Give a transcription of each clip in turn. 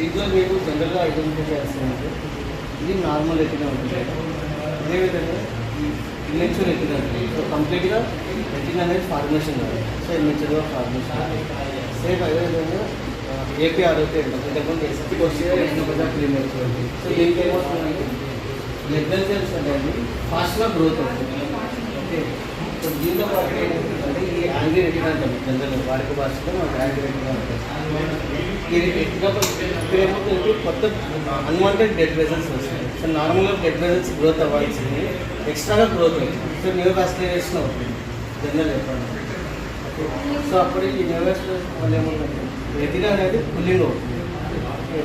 దీంట్లో మీకు జనరల్గా ఐడెంటిఫై చేస్తున్నారు ఇది నార్మల్ రెటినా ఉంటుంది. అదేవిధంగా ఈ ఇన్వెన్చర్ రెటినా ఉంటుంది. సో కంప్లీట్గా రెటినా అనేది ఫార్మేషన్ కాదు. సో ఇన్వెన్చర్గా ఫార్మేషన్ సేమ్ అదేవిధంగా ఏపీఆర్ అయితే ఉంటుంది ఇంతకుముందు ఎస్పీకి రెటినా ప్రీమియర్ ఉంటుంది సో దీనికి ఏమవుతుందంటే బ్లడ్ వెల్సెల్స్ అనేది ఫాస్ట్గా గ్రోత్ అవుతుంది. ఓకే సో దీంతో పాటు ఏంటంటే ఈ యాంటీ రెటినా అంటాం జనరల్ వాడిక భాషలో మనకు యాంటీ రెటినా ఉంటుంది ఇది ఎట్టినప్పుడు కొత్త అన్వాంటెడ్ డెడ్ వెజల్స్ వస్తాయి సో నార్మల్గా డెడ్ వెజల్స్ గ్రోత్ అవ్వాల్సింది. ఎక్స్ట్రాగా గ్రోత్ అవుతుంది సో న్యూ కాస్టిలేషన్ అవుతుంది. జనరల్ చెప్పండి సో అప్పుడు ఈ న్యూస్ వల్ల ఏమవుతుంది రెటినా అనేది పుల్లింగ్ అవుతుంది.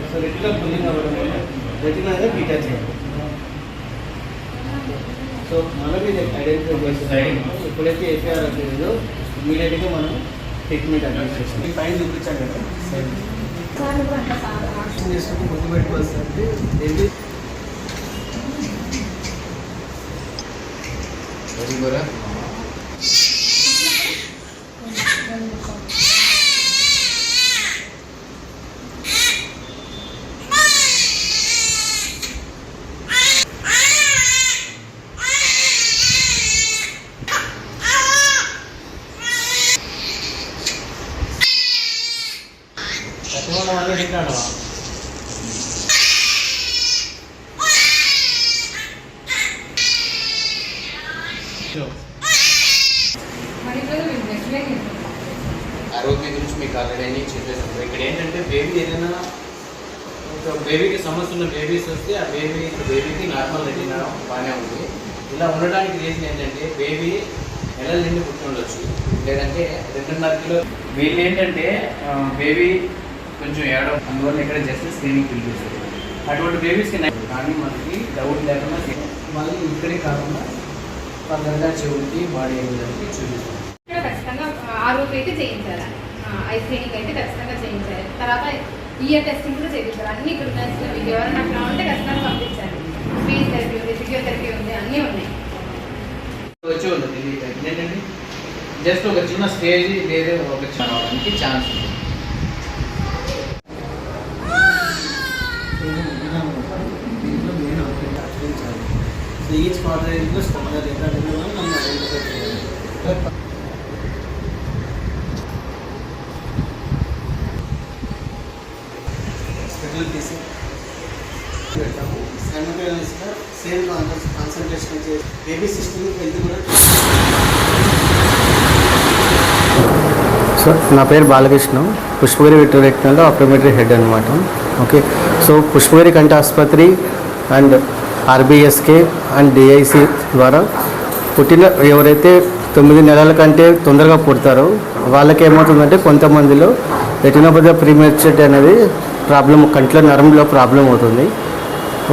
సో రెటినా పుల్లింగ్ అవ్వడం వల్ల రెటినా అనేది బీటా చేయాలి సో మనం ఇది ఐడెంటిఫై చేస్తాం ఎప్పుడైతే ఏపీఆర్ అవుతుందో ఇమీడియట్గా మనం ట్రీట్మెంట్ అడ్వైస్ చేస్తాం. ఈ పైన చూపించాం కదా? చేసినప్పుడు ముందు పెట్టుకోవాల్సి అంటే ఏంటి ఆరోగ్యం గురించి మీకు ఆల్రెడీ అన్ని చెప్పేసాను ఇక్కడ ఏంటంటే బేబీ ఏదైనా ఒక బేబీకి సమస్య ఉన్న బేబీస్ వస్తే ఆ బేబీ బేబీకి నార్మల్ రెడీ బాగానే ఉంది. ఇలా ఉండడానికి రీజన్ ఏంటంటే బేబీ నెలల నుండి పుట్టుండొచ్చు. లేదంటే రెండున్నర కిలో వీళ్ళు ఏంటంటే బేబీ కొంచెం ఏడవ అందువల్ల ఇక్కడ జస్ట్ స్క్రీనింగ్ పిలిపిస్తారు అటువంటి బేబీస్కి కానీ మనకి డౌట్ లేకుండా మళ్ళీ ఇక్కడే కాకుండా ఫర్దర్గా చెవులకి బాడీ ఏరియాలకి చూపిస్తాం ఇక్కడ ఖచ్చితంగా ఆరోగ్య అయితే చేయించాలి ఐ స్క్రీనింగ్ అయితే ఖచ్చితంగా చేయించాలి తర్వాత ఇయర్ టెస్టింగ్ కూడా చేయించాలి అన్ని ఇక్కడ ఎవరైనా అట్లా ఉంటే ఖచ్చితంగా పంపించాలి స్పీచ్ థెరపీ ఉంది ఫిజియోథెరపీ ఉంది అన్నీ ఉన్నాయి. వచ్చి ఉంటుంది ఏంటంటే జస్ట్ ఒక చిన్న స్టేజ్ లేదా ఒక చిన్న రావడానికి ఛాన్స్ సో ఈచ్ రేంజ్లో స్టాండర్డ్ ఎంత అనేది మనం ఐడెంటిఫై చేయాలి హాస్పిటల్ తీసి పెట్టాము సైమల్టేనియస్గా సేమ్ కాన్సన్ట్రేషన్ చేసి బేబీ సిస్టమ్ హెల్త్ కూడా నా పేరు బాలకృష్ణ. పుష్పగిరి వెటర్నరీలో ఆప్టోమెట్రీ హెడ్ అనమాట ఓకే సో పుష్పగిరి కంటి ఆసుపత్రి అండ్ ఆర్బిఎస్కే అండ్ డిఐసి ద్వారా పుట్టిన ఎవరైతే తొమ్మిది నెలల కంటే తొందరగా పుడతారో వాళ్ళకి ఏమవుతుందంటే కొంతమందిలో రెటినోపతి ప్రీమెచ్యూరిటీ అనేది ప్రాబ్లం కంట్లో నరంలో ప్రాబ్లం అవుతుంది.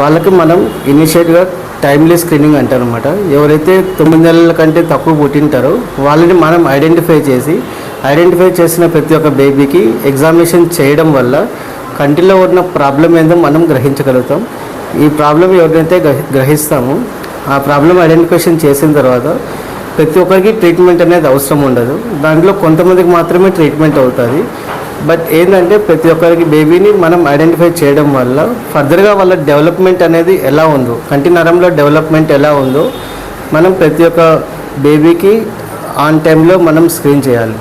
వాళ్ళకి మనం ఇనిషియేట్గా టైమ్లీ స్క్రీనింగ్ అంటారు అనమాట ఎవరైతే తొమ్మిది నెలల కంటే తక్కువ పుట్టింటారో వాళ్ళని మనం ఐడెంటిఫై చేసి ఐడెంటిఫై చేసిన ప్రతి ఒక్క బేబీకి ఎగ్జామినేషన్ చేయడం వల్ల కంటిలో ఉన్న ప్రాబ్లం ఏందో మనం గ్రహించగలుగుతాం. ఈ ప్రాబ్లం ఎవరినైతే గ్రహిస్తామో ఆ ప్రాబ్లం ఐడెంటిఫికేషన్ చేసిన తర్వాత ప్రతి ఒక్కరికి ట్రీట్మెంట్ అనేది అవసరం ఉండదు. దాంట్లో కొంతమందికి మాత్రమే ట్రీట్మెంట్ అవుతుంది. బట్ ఏంటంటే ప్రతి ఒక్కరికి బేబీని మనం ఐడెంటిఫై చేయడం వల్ల ఫర్దర్గా వాళ్ళ డెవలప్మెంట్ అనేది ఎలా ఉందో కంటి నరంలో డెవలప్మెంట్ ఎలా ఉందో మనం ప్రతి ఒక్క బేబీకి ఆన్ టైంలో మనం స్క్రీన్ చేయాలి.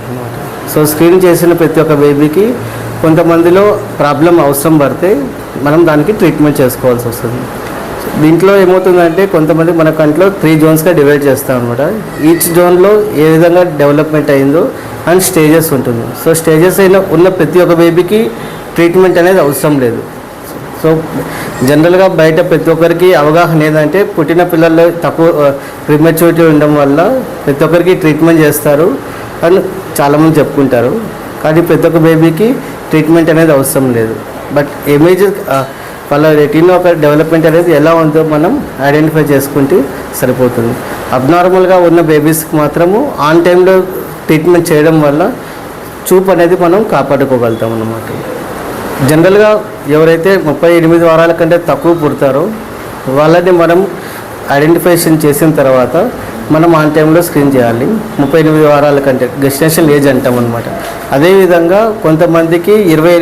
సో స్క్రీన్ చేసిన ప్రతి ఒక్క బేబీకి కొంతమందిలో ప్రాబ్లం అవసరం పడితే మనం దానికి ట్రీట్మెంట్ చేసుకోవాల్సి వస్తుంది. దీంట్లో ఏమవుతుందంటే కొంతమంది మన కంట్లో త్రీ జోన్స్గా డివైడ్ చేస్తాం అనమాట ఈచ్ జోన్లో ఏ విధంగా డెవలప్మెంట్ అయిందో అండ్ స్టేజెస్ ఉంటుంది. సో స్టేజెస్ అయిన ఉన్న ప్రతి ఒక్క బేబీకి ట్రీట్మెంట్ అనేది అవసరం లేదు. సో జనరల్గా బయట ప్రతి ఒక్కరికి అవగాహన ఏంటంటే పుట్టిన పిల్లల్లో తక్కువ ప్రిమెచ్యూరిటీ ఉండడం వల్ల ప్రతి ఒక్కరికి ట్రీట్మెంట్ చేస్తారు అని చాలామంది చెప్పుకుంటారు. కానీ ప్రతి ఒక్క బేబీకి ట్రీట్మెంట్ అనేది అవసరం లేదు. బట్ ఇమేజ్ వాళ్ళ రెటీనా ఒక డెవలప్మెంట్ అనేది ఎలా ఉందో మనం ఐడెంటిఫై చేసుకుంటే సరిపోతుంది. అబ్నార్మల్గా ఉన్న బేబీస్కి మాత్రము ఆన్ టైంలో ట్రీట్మెంట్ చేయడం వల్ల చూపు అనేది మనం కాపాడుకోగలుగుతాం అన్నమాట. జనరల్గా ఎవరైతే ముప్పై ఎనిమిది వారాల కంటే తక్కువ పుడతారో వాళ్ళని మనం ఐడెంటిఫికేషన్ చేసిన తర్వాత మనం ఆన్ టైంలో స్క్రీన్ చేయాలి. ముప్పై ఎనిమిది వారాల కంటే గెస్టేషన్ ఏజ్ అంటాం అనమాట అదేవిధంగా కొంతమందికి ఇరవై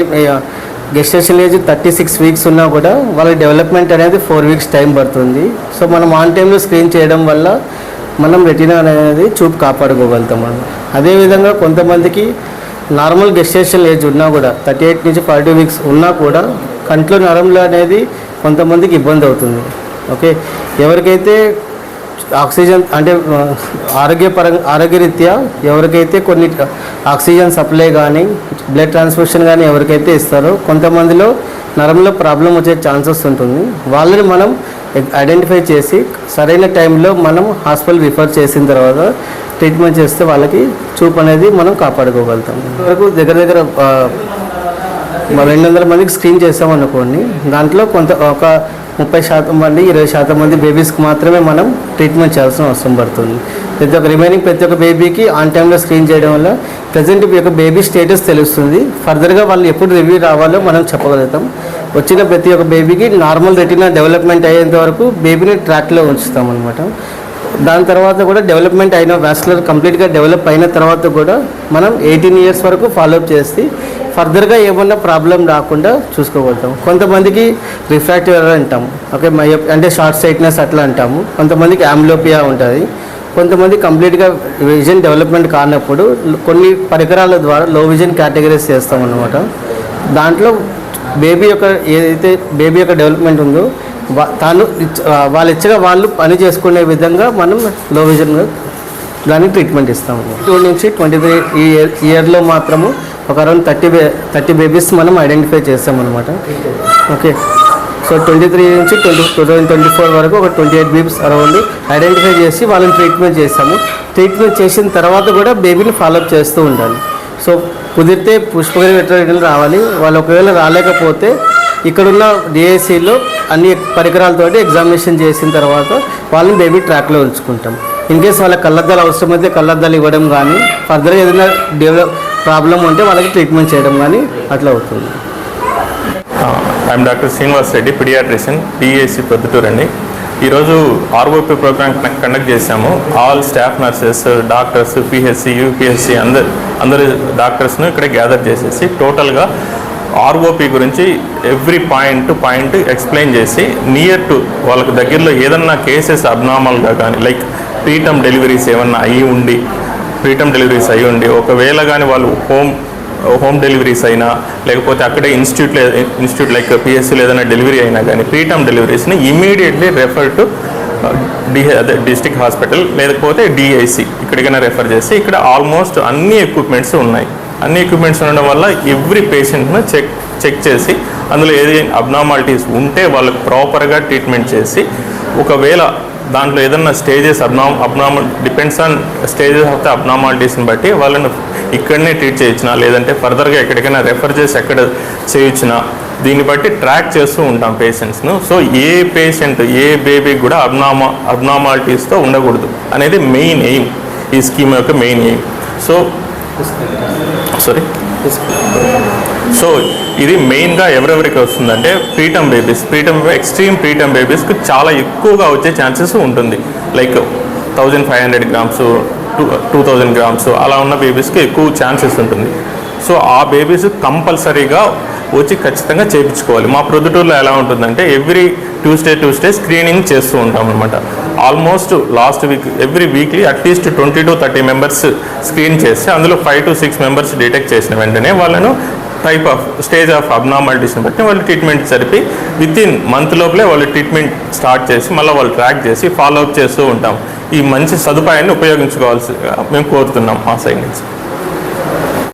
gestation age thirty six weeks ఉన్నా కూడా వాళ్ళ డెవలప్మెంట్ అనేది ఫోర్ వీక్స్ టైం పడుతుంది. సో మనం ఆన్ టైంలో స్క్రీన్ చేయడం వల్ల మనం రెటీనా అనేది చూపు కాపాడుకోగలుగుతాం మనం. అదేవిధంగా కొంతమందికి నార్మల్ గెస్టేషన్ ఏజ్ ఉన్నా కూడా థర్టీ ఎయిట్ నుంచి ఫార్టీ వీక్స్ ఉన్నా కూడా కంట్లో నరంలో అనేది కొంతమందికి ఇబ్బంది అవుతుంది. ఓకే? ఎవరికైతే ఆక్సిజన్ అంటే ఆ, ఆరోగ్యపరంగా ఆరోగ్యరీత్యా ఎవరికైతే కొన్ని ఆక్సిజన్ సప్లై కానీ బ్లడ్ ట్రాన్స్ఫ్యూషన్ కానీ ఎవరికైతే ఇస్తారో కొంతమందిలో నరంలో ప్రాబ్లం వచ్చే ఛాన్సెస్ ఉంటుంది. వాళ్ళని మనం ఐడెంటిఫై చేసి సరైన టైంలో మనం హాస్పిటల్ రిఫర్ చేసిన తర్వాత ట్రీట్మెంట్ చేస్తే వాళ్ళకి చూపు అనేది మనం కాపాడుకోగలుగుతాం. వరకు దగ్గర దగ్గర రెండు వందల మందికి స్క్రీన్ చేసామనుకోండి దాంట్లో కొంత ఒక ముప్పై శాతం మంది ఇరవై శాతం మంది బేబీస్కి మాత్రమే మనం ట్రీట్మెంట్ చేయాల్సిన అవసరం పడుతుంది. ప్రతి ఒక్క రిమైనింగ్ ప్రతి ఒక్క బేబీకి ఆన్ టైంలో స్క్రీన్ చేయడం వల్ల ప్రజెంట్ యొక్క బేబీ స్టేటస్ తెలుస్తుంది. ఫర్దర్గా వాళ్ళు ఎప్పుడు రివ్యూ రావాలో మనం చెప్పగలుగుతాం. వచ్చిన ప్రతి ఒక్క బేబీకి నార్మల్ రెటీనా డెవలప్మెంట్ అయ్యేంత వరకు బేబీని ట్రాక్లో ఉంచుతాం అనమాట దాని తర్వాత కూడా డెవలప్మెంట్ అయిన వ్యాస్కులర్ కంప్లీట్గా డెవలప్ అయిన తర్వాత కూడా మనం ఎయిటీన్ ఇయర్స్ వరకు ఫాలోఅప్ చేసి ఫర్దర్గా ఏమన్నా ప్రాబ్లం రాకుండా చూసుకోగలుగుతాం. కొంతమందికి రిఫ్రాక్టివ్ ఎర్రర్ అంటాం. ఓకే మై అంటే షార్ట్ సైట్నెస్ అట్లా అంటాము. కొంతమందికి ఆమ్లోపియా ఉంటుంది. కొంతమంది కంప్లీట్గా విజన్ డెవలప్మెంట్ కానప్పుడు కొన్ని పరికరాల ద్వారా లో విజన్ కేటగిరీస్ చేస్తాం అన్నమాట దాంట్లో బేబీ యొక్క ఏదైతే బేబీ యొక్క డెవలప్మెంట్ ఉందో తాను వాళ్ళు ఇచ్చగా వాళ్ళు పని చేసుకునే విధంగా మనం లో విజన్ దానికి ట్రీట్మెంట్ ఇస్తాము. టూ నుంచి ట్వంటీ త్రీ ఈ ఇయర్ ఇయర్లో మాత్రము ఒక అరౌండ్ థర్టీ బే థర్టీ బేబీస్ మనం ఐడెంటిఫై చేస్తామన్నమాట. ఓకే సో ట్వంటీ త్రీ నుంచి twenty two thousand twenty four వరకు ఒక twenty eight babies around identify చేసి వాళ్ళని ట్రీట్మెంట్ చేస్తాము. ట్రీట్మెంట్ చేసిన తర్వాత కూడా బేబీని ఫాలోఅప్ చేస్తూ ఉండాలి. సో కుదిరితే పుష్పగిరి వెటర్నరీలు రావాలి. వాళ్ళు ఒకవేళ రాలేకపోతే ఇక్కడున్న డిఐసిలో అన్ని పరికరాలతోటి ఎగ్జామినేషన్ చేసిన తర్వాత వాళ్ళని బేబీ ట్రాక్లో ఉంచుకుంటాం. ఇన్ కేస్ వాళ్ళకి కళ్ళద్దాలు అవసరమైతే కళ్ళద్దాలు ఇవ్వడం కానీ ఫర్దర్గా ఏదైనా డెవలప్ ప్రాబ్లం ఉంటే వాళ్ళకి ట్రీట్మెంట్ చేయడం కానీ అట్లా అవుతుంది. I'm doctor Srinivas Reddy paediatrician PAC Proddatur అండి ఈరోజు ఆర్ఓపి ప్రోగ్రామ్ కండక్ట్ చేశాము. All staff nurses doctors PHC UPSC అందరు అందరు డాక్టర్స్ను ఇక్కడ గ్యాదర్ చేసేసి టోటల్గా ఆర్ఓపి గురించి every point to point explain చేసి నియర్ టు వాళ్ళకి దగ్గరలో ఏదన్నా కేసెస్ అబ్నార్మల్గా కానీ లైక్ ప్రీటమ్ డెలివరీస్ ఏమన్నా అయ్యి ఉండి ప్రీటమ్ డెలివరీస్ అయ్యి ఉండి ఒకవేళ కానీ వాళ్ళు హోమ్ హోమ్ డెలివరీస్ అయినా లేకపోతే అక్కడే ఇన్స్టిట్యూట్ ఇన్స్టిట్యూట్ లైక్ పిఎస్సీలో ఏదైనా డెలివరీ అయినా కానీ ప్రీటమ్ డెలివరీస్ని ఇమీడియట్లీ రెఫర్ టు డి అదే డిస్టిక్ హాస్పిటల్ లేకపోతే డిఐసి ఇక్కడికైనా రెఫర్ చేసి ఇక్కడ ఆల్మోస్ట్ అన్ని ఎక్విప్మెంట్స్ ఉన్నాయి. అన్ని ఎక్విప్మెంట్స్ ఉండడం వల్ల ఎవ్రీ పేషెంట్ను చెక్ చెక్ చేసి అందులో ఏది అబ్నార్మాలిటీస్ ఉంటే వాళ్ళకు ప్రాపర్గా ట్రీట్మెంట్ చేసి ఒకవేళ దాంట్లో ఏదన్నా stages అబ్నామ్ abnormal depends on stages of the అబ్నామాలిటీస్ని బట్టి వాళ్ళని ఇక్కడనే ట్రీట్ చేయించినా లేదంటే ఫర్దర్గా ఎక్కడికైనా రెఫర్ చేసి ఎక్కడ చేయించినా దీన్ని బట్టి ట్రాక్ చేస్తూ ఉంటాం పేషెంట్స్ను సో ఏ పేషెంట్ ఏ బేబీ కూడా అబ్నామా అబ్నామాలిటీస్తో ఉండకూడదు. అనేది మెయిన్ ఎయిమ్ ఈ స్కీమ్ యొక్క main aim so sorry so ఇది మెయిన్గా ఎవరెవరికి వస్తుందంటే preterm babies preterm extreme preterm బేబీస్కి చాలా ఎక్కువగా వచ్చే ఛాన్సెస్ ఉంటుంది. Like thousand five hundred grams two two thousand grams అలా ఉన్న బేబీస్కి ఎక్కువ ఛాన్సెస్ ఉంటుంది. సో ఆ బేబీస్ కంపల్సరీగా వచ్చి ఖచ్చితంగా చేయించుకోవాలి. మా ప్రొద్దుటూరులో ఎలా ఉంటుందంటే ఎవ్రీ ట్యూస్డే ట్యూస్డే స్క్రీనింగ్ చేస్తూ ఉంటాం అనమాట almost last week every weekly at least twenty to thirty members screen చేస్తే అందులో five to six members detect చేసిన వెంటనే వాళ్ళను టైప్ ఆఫ్ స్టేజ్ ఆఫ్ అబ్నార్మాలిటీస్ని బట్టి వాళ్ళు ట్రీట్మెంట్ జరిపి విత్ ఇన్ మంత్ లోపలే వాళ్ళు ట్రీట్మెంట్ స్టార్ట్ చేసి మళ్ళీ వాళ్ళు ట్రాక్ చేసి ఫాలో అప్ చేస్తూ ఉంటాం. ఈ మంచి సదుపాయాన్ని ఉపయోగించుకోవాల్సి మేము కోరుతున్నాం మా సైడ్ నుంచి.